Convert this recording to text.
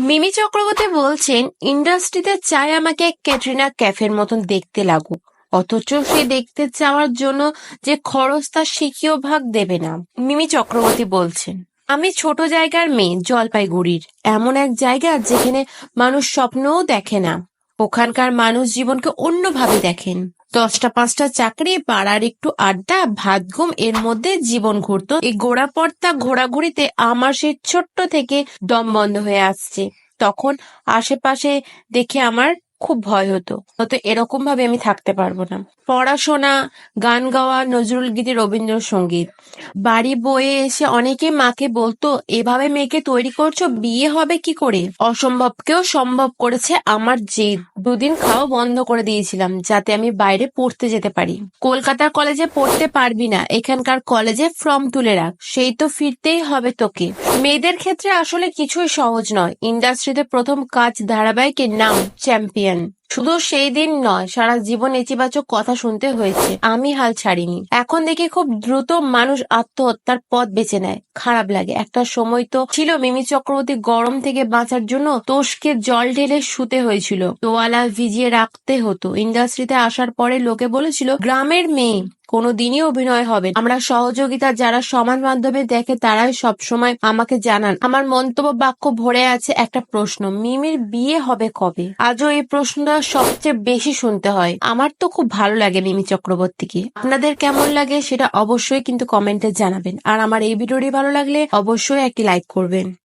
মিমি চক্রবর্তী বলছেন, ইন্ডাস্ট্রিতে চায় আমাকে ক্যাটরিনা ক্যাফের মতন দেখতে লাগুক। অথচ সে দেখতে চাওয়ার জন্য যে খরচ তার সিকিও ভাগ দেবে না। মিমি চক্রবর্তী বলছেন, আমি ছোট জায়গার মেয়ে, জলপাইগুড়ির। এমন এক জায়গা যেখানে মানুষ স্বপ্নও দেখে না। ওখানকার মানুষ জীবনকে অন্যভাবে দেখেন। দশটা, পাঁচটা চাকরি, পাড়ার একটু আড্ডা, ভাত, ঘুম, এর মধ্যে জীবন ঘুরতো। এই গোড়াপর্তা ঘোরাঘুরিতে আমার সেই ছোট্ট থেকে দম বন্ধ হয়ে আসছে। তখন আশেপাশে দেখে আমার খুব ভয় হতো। হয়তো এরকম ভাবে আমি থাকতে পারব না। পড়াশোনা, গান গাওয়া, নজরুল গীতি, রবীন্দ্রসঙ্গীত। বাড়ি বয়ে এসে অনেকে মাকে বলতো, এভাবে মেয়েকে তৈরি করছ, বিয়ে হবে কি করে? অসম্ভবকেও সম্ভব করেছে আমার জেদ। দুদিন খাওয়া বন্ধ করে দিয়েছিলাম, যাতে আমি বাইরে পড়তে যেতে পারি। কলকাতার কলেজে পড়তে পারবি না, এখানকার কলেজে ফর্ম তুলে রাখ, সেই তো ফিরতেই হবে তোকে। মেয়েদের ক্ষেত্রে আসলে কিছুই সহজ নয়। ইন্ডাস্ট্রিতে প্রথম কাজ ধারাবাহিকের নাম, চ্যাম্পিয়ন। শুধু সেই দিন নয়, সারা জীবন নেতিবাচক কথা শুনতে হয়েছে। আমি হাল ছাড়িনি। এখন দেখি খুব দ্রুত মানুষ আত্মহত্যার পথ বেছে নেয়। খারাপ লাগে। একটা সময় তো ছিল মিমি চক্রবর্তী গরম থেকে বাঁচার জন্য তোষকে জল ঢেলে শুতে হয়েছিল। তোয়ালা ভিজিয়ে রাখতে হতো। ইন্ডাস্ট্রিতে আসার পরে লোকে বলেছিল, গ্রামের মেয়ে কোনোদিনই অভিনয় হবে আমরা সহযোগিতা যারা সমাজ মাধ্যমে দেখে তারাই সব সময় আমাকে জানান। আমার মন্তব্য বাক্য ভরে আছে একটা প্রশ্ন, মিমির বিয়ে হবে কবে? আজও এই প্রশ্নটা সবচেয়ে বেশি শুনতে হয়। আমার তো খুব ভালো লাগে মিমি চক্রবর্তীকে। আপনাদের কেমন লাগে সেটা অবশ্যই কিন্তু কমেন্টে জানাবেন। আর আমার এই ভিডিওটি ভালো লাগলে অবশ্যই একটি লাইক করবেন।